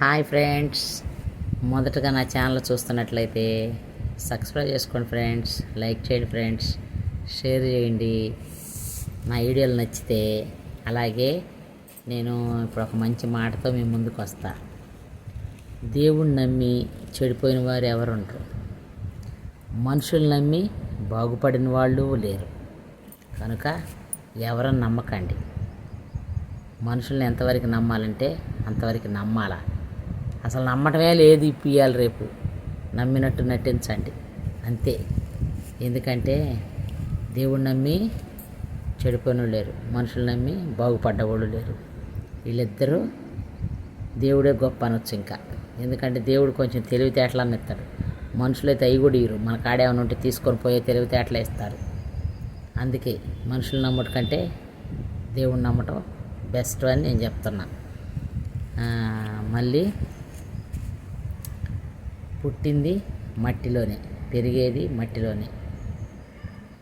Hi friends. మొదటగా నా channel చూస్తున్నట్లయితే సబ్స్క్రైబ్ చేసుకోండి ఫ్రెండ్స్. లైక్ చేయండి ఫ్రెండ్స్. షేర్ చేయండి. నా వీడియోలు నచ్చితే అలాగే నేను ఇప్పుడు ఒక మంచి మాటతో మీ ముందుకు వస్తా. దేవుణ్ణి నమ్మి చెడిపోయిన వారు ఎవరు ఉండరు మనుషులు నమ్మి బాగుపడిన వాళ్ళు లేరు. కనుక ఎవరని నమ్మకండి. మనుషుల్ని ఎంతవరకు నమ్మాలంటే అంతవరకు నమ్మాలా? అసలు నమ్మటమే లేదు ఇప్పియాలి రేపు. నమ్మినట్టు నటించండి. అంతే. ఎందుకంటే దేవుడు నమ్మి చెడిపోయిన వాళ్ళు లేరు. మనుషులు నమ్మి బాగుపడ్డవాళ్ళు లేరు. వీళ్ళిద్దరూ దేవుడే గొప్ప అనొచ్చు ఇంకా. ఎందుకంటే దేవుడు కొంచెం తెలివితేటలన్నీ ఇస్తాడు మనుషులైతే అవి కూడా ఇరు మన కాడేమైనా ఉంటే తీసుకొని పోయే తెలివితేటలే ఇస్తారు. అందుకే మనుషులు నమ్మటం కంటే దేవుడు నమ్మటం బెస్ట్ అని నేను చెప్తున్నా. మళ్ళీ పుట్టింది మట్టిలోనే పెరిగేది మట్టిలోనే.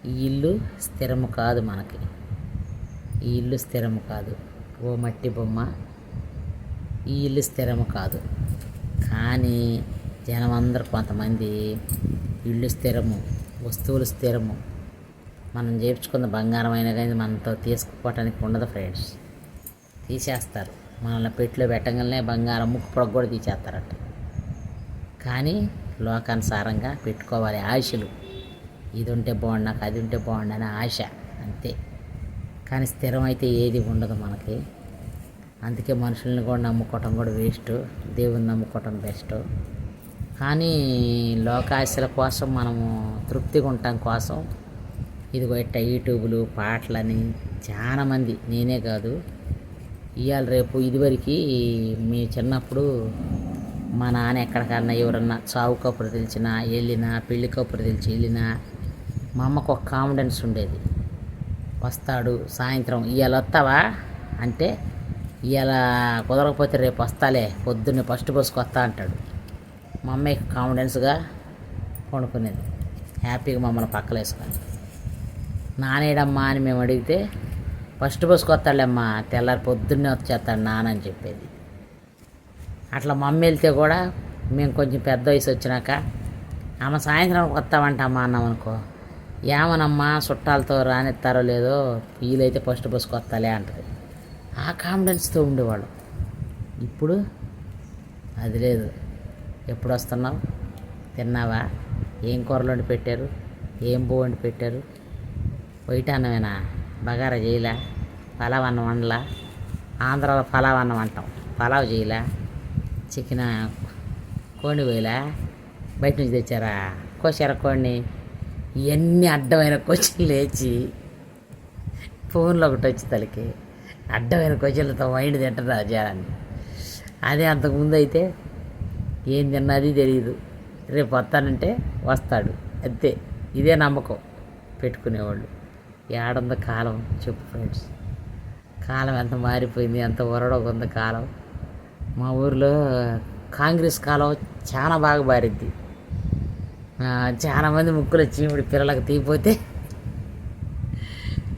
ఈ ఇల్లు స్థిరము కాదు మనకి. ఈ ఇల్లు స్థిరము కాదు. ఓ మట్టి బొమ్మ ఈ ఇల్లు స్థిరము కాదు. కానీ జనం అందరూ కొంతమంది ఇల్లు స్థిరము వస్తువులు స్థిరము. మనం చేర్చుకున్న బంగారం అయినా కానీ మనతో తీసుకుపోవటానికి ఉండదు ఫ్రెండ్స్. తీసేస్తారు. మనల్ని పెట్టిలో పెట్టగానే బంగారం ముక్కు పొడగ కూడా తీసేస్తారట. కానీ లోకానుసారంగా పెట్టుకోవాలి ఆశలు. ఇది ఉంటే బాగుండు నాకు అది ఉంటే బాగుండు అనే ఆశ అంతే. కానీ స్థిరం అయితే ఏది ఉండదు మనకి. అందుకే మనుషుల్ని కూడా నమ్ముకోవటం కూడా వేస్ట్ దేవుని నమ్ముకోవటం బెస్ట్ కానీ లోకాశల కోసం మనము తృప్తిగా ఉండటం కోసం. ఇదిగో ఇట్ట యూట్యూబ్లు పాటలని చాలామంది నేనే కాదు. ఇవాళ రేపు ఇదివరకు మీ చిన్నప్పుడు మా నాన్న ఎక్కడికన్నా ఎవరన్నా చావు కబురు తెలిసినా వెళ్ళినా పెళ్ళి కబురు తెలిసి వెళ్ళినా మా అమ్మకు ఒక కాన్ఫిడెన్స్ ఉండేది. వస్తాడు సాయంత్రం ఇవాళ వస్తావా? అంటే ఇవాళ కుదరకపోతే రేపు వస్తాలే పొద్దున్నే ఫస్ట్ బస్సుకు వస్తా అంటాడు. మా అమ్మాయి కాన్ఫిడెన్స్గా కొనుక్కునేది హ్యాపీగా మమ్మల్ని పక్కలేసుకొని నానేడమ్మా అని మేము అడిగితే ఫస్ట్ బస్సుకు వస్తాడమ్మా తెల్లారి పొద్దున్నే వచ్చేస్తాడు నాన్న అని చెప్పేది. అట్లా మమ్మీ వెళ్తే కూడా మేము కొంచెం పెద్ద వయసు వచ్చినాక ఆమె సాయంత్రం వస్తామంటమ్మా అన్నాం అనుకో ఏమనమ్మా చుట్టాలతో రానిస్తారో లేదో వీలైతే ఫస్ట్ బస్సుకు వస్తాలే అంటది. ఆ కాన్ఫిడెన్స్తో ఉండేవాళ్ళు. ఇప్పుడు అది లేదు. ఎప్పుడు వస్తున్నావు? తిన్నావా? ఏం కూరలు వండి పెట్టారు? ఏం బో వండి పెట్టారు? వైట్ అన్నమేనా? బగారా చేయలా? పలావ్ అన్నం వండలా? ఆంధ్రాలో పలావ్ అన్నం అంటాం. పలావ్ చేయలా? చికెన్ కోడి వేలా బయట నుంచి తెచ్చారా? కోసారా కోడిని. ఇవన్నీ అడ్డమైన క్వశ్చన్లు లేచి ఫోన్లో ఒకటి వచ్చి తలకి. అడ్డమైన క్వశ్చన్లతో మైండ్ తింటారు చేయాలని అదే అంతకుముందు అయితే ఏం తిన్నది తెలియదు రేపు వస్తానంటే వస్తాడు. అంతే. ఇదే నమ్మకం పెట్టుకునేవాళ్ళు. ఏడుందో కాలం చెప్పు ఫ్రెండ్స్ కాలం ఎంత మారిపోయింది ఎంత ఒరడొక ఉంది కాలం. మా ఊర్లో కాంగ్రెస్ కాలం చాలా బాగా బారిద్ది చాలామంది ముక్కులు చీముడి పిల్లలకు తీయిపోతే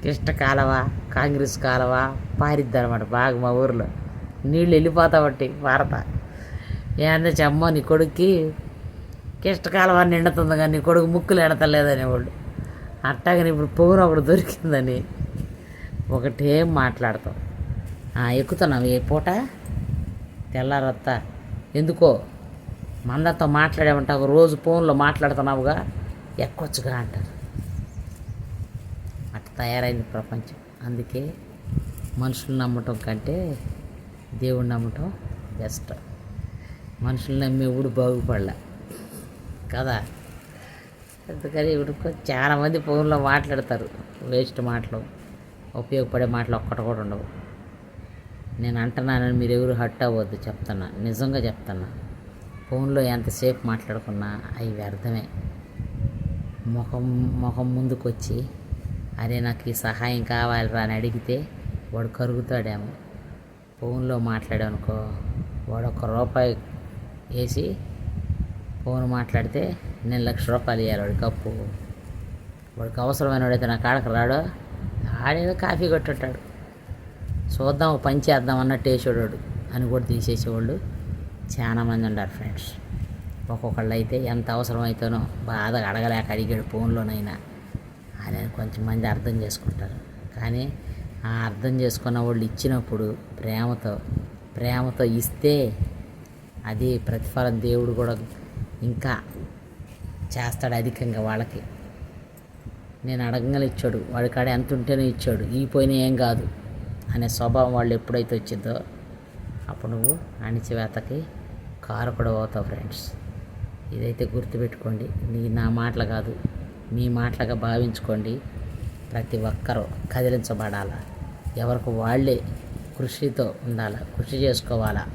కృష్ణ కాలవ కాంగ్రెస్ కాలవ పారిద్ది అనమాట బాగా మా ఊర్లో. నీళ్ళు వెళ్ళిపోతా బట్టి పారత ఏందో చెమ్మ నీ కొడుక్కి కృష్ణ కాలవ నిండుతుంది కానీ నీ కొడుకు ముక్కులు ఎడతలేదనేవాళ్ళు అట్టాగని ఇప్పుడు పొగురు ఒకటి దొరికిందని ఒకటేం మాట్లాడతాం. ఎక్కుతున్నాం ఏ పూట? తెల్లారత్త. ఎందుకో మందరితో మాట్లాడేమంటావు రోజు ఫోన్లో మాట్లాడుతున్నావుగా ఎక్కొచ్చుగా అంటారు. అట్లా తయారైంది ప్రపంచం. అందుకే మనుషులు నమ్మటం కంటే దేవుడు నమ్మటం బెస్ట్. మనుషులు నమ్మే ఊడు బాగుపడలే. కదా? అందుకని ఇప్పుడు చాలామంది ఫోన్లో మాట్లాడతారు. వేస్ట్ మాటలు ఉపయోగపడే మాటలు ఒక్కటి కూడా ఉండవు. నేను అంటున్నానని మీరు ఎవరు హట్ అవ్వద్దు చెప్తున్నా. నిజంగా చెప్తున్నా. ఫోన్లో ఎంతసేపు మాట్లాడుకున్నా అవి వ్యర్థమే. ముఖం ముఖం ముందుకొచ్చి అరే నాకు ఈ సహాయం కావాలిరా అని అడిగితే వాడు కరుగుతాడేమో. ఫోన్లో మాట్లాడామనుకో వాడు ఒక రూపాయి వేసి ఫోన్ మాట్లాడితే నేను లక్ష రూపాయలు ఇవ్వాలి వాడికి అప్పు. వాడికి అవసరమైన వాడైతే నా కాడకు రాడో. ఆడేదో కాఫీ కొట్టుంటాడు. చూద్దాం పని చేద్దాం అన్నట్టు వేసేవాడు అని కూడా తీసేసేవాళ్ళు చాలామంది ఉన్నారు ఫ్రెండ్స్. ఒక్కొక్కళ్ళు అయితే ఎంత అవసరమైతేనో బాధగా అడగలేక అడిగాడు ఫోన్లోనైనా. అని కొంచెం మంది అర్థం చేసుకుంటారు. కానీ ఆ అర్థం చేసుకున్న వాళ్ళు ఇచ్చినప్పుడు ప్రేమతో ప్రేమతో ఇస్తే అది ప్రతిఫలం దేవుడు కూడా ఇంకా చేస్తాడు అధికంగా వాళ్ళకి. నేను అడగంగానే ఇచ్చాడు. వాడి కాడ ఎంత ఉంటేనే ఇచ్చాడు. ఈ పోయినా ఏం కాదు. అనే స్వభావం వాళ్ళు ఎప్పుడైతే వచ్చిందో అప్పుడు నువ్వు అణిచివేతకి కారకుడు అవుతావు ఫ్రెండ్స్. ఇదైతే గుర్తుపెట్టుకోండి. నీ నా మాటలు కాదు మీ మాటలుగా భావించుకోండి. ప్రతి ఒక్కరూ కదిలించబడాలా? ఎవరికి వాళ్ళే కృషితో ఉండాలా? కృషి చేసుకోవాలా?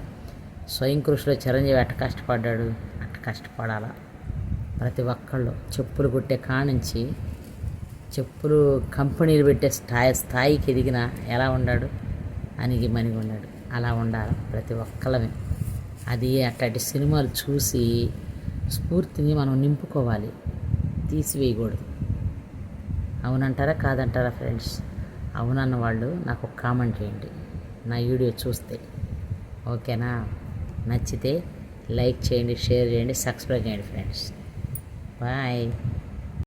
స్వయం కృషిలో చిరంజీవి ఎట్ట కష్టపడ్డాడు? అట్ట కష్టపడాలా? ప్రతి ఒక్కళ్ళు చెప్పులు కుట్టే కానుంచి చెప్పులు కంపెనీలు పెట్టే స్థాయి స్థాయికి ఎదిగిన ఎలా ఉన్నాడు అనిగి మనిగి ఉన్నాడు. అలా ఉండాలి ప్రతి ఒక్కళ్ళమే. అది అట్లాంటి సినిమాలు చూసి స్ఫూర్తిని మనం నింపుకోవాలి. తీసివేయకూడదు. అవునంటారా? కాదంటారా ఫ్రెండ్స్? అవునన్న వాళ్ళు నాకు ఒక కామెంట్ చేయండి. నా వీడియో చూస్తే. ఓకేనా? నచ్చితే లైక్ చేయండి షేర్ చేయండి సబ్స్క్రైబ్ చేయండి ఫ్రెండ్స్. బాయ్.